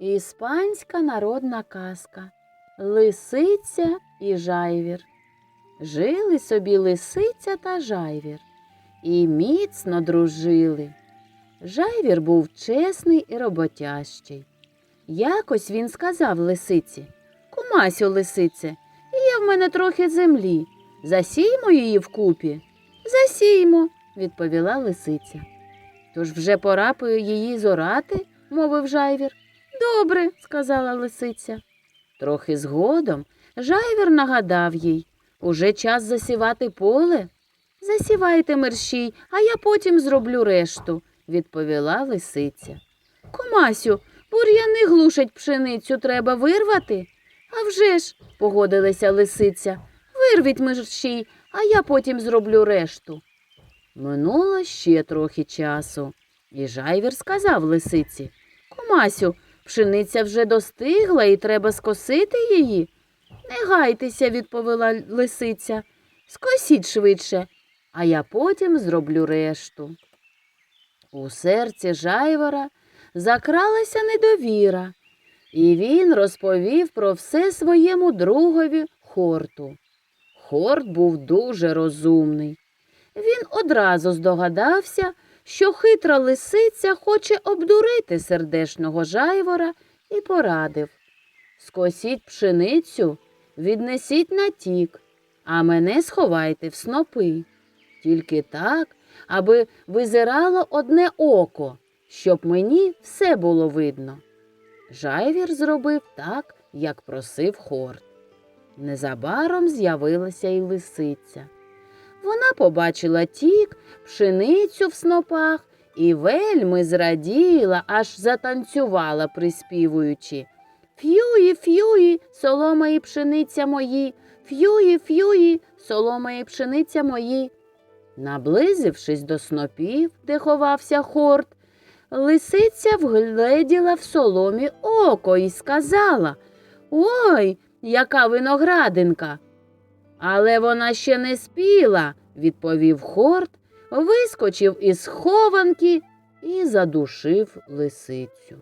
Іспанська народна казка Лисиця і жайвір. Жили собі лисиця та жайвір і міцно дружили. Жайвір був чесний і роботящий. Якось він сказав лисиці Кумасю, лисице, є в мене трохи землі. Засіймо її вкупі. Засіймо, відповіла лисиця. Тож вже пора її зорати, мовив жайвір. Добре, сказала лисиця. Трохи згодом жайвір нагадав їй уже час засівати поле. Засівайте мерщій, а я потім зроблю решту, відповіла лисиця. Комасю, бур'яни глушать пшеницю, треба вирвати. «А вже ж», – погодилася лисиця, вирвіть мерщій, а я потім зроблю решту. Минуло ще трохи часу, і жайвір сказав лисиці Комасю, пшениця вже достигла і треба скосити її. Не гайтеся, відповіла лисиця. Скосіть швидше, а я потім зроблю решту. У серці жайвора закралася недовіра, і він розповів про все своєму другові Хорту. Хорт був дуже розумний. Він одразу здогадався, що хитра лисиця хоче обдурити сердешного жайвора і порадив Скосіть пшеницю, віднесіть на тік, а мене сховайте в снопи. Тільки так, аби визирало одне око, щоб мені все було видно. Жайвір зробив так, як просив хорт. Незабаром з'явилася й лисиця. Вона побачила тік, пшеницю в снопах і вельми зраділа, аж затанцювала, приспівуючи. Ф'юї, ф'юї, солома і пшениця мої, ф'юї, ф'юї, солома і пшениця мої. Наблизившись до снопів, де ховався хорт, лисиця вгледіла в соломі око і сказала Ой, яка виноградинка. Але вона ще не спіла, відповів хорт, вискочив із хованки і задушив лисицю.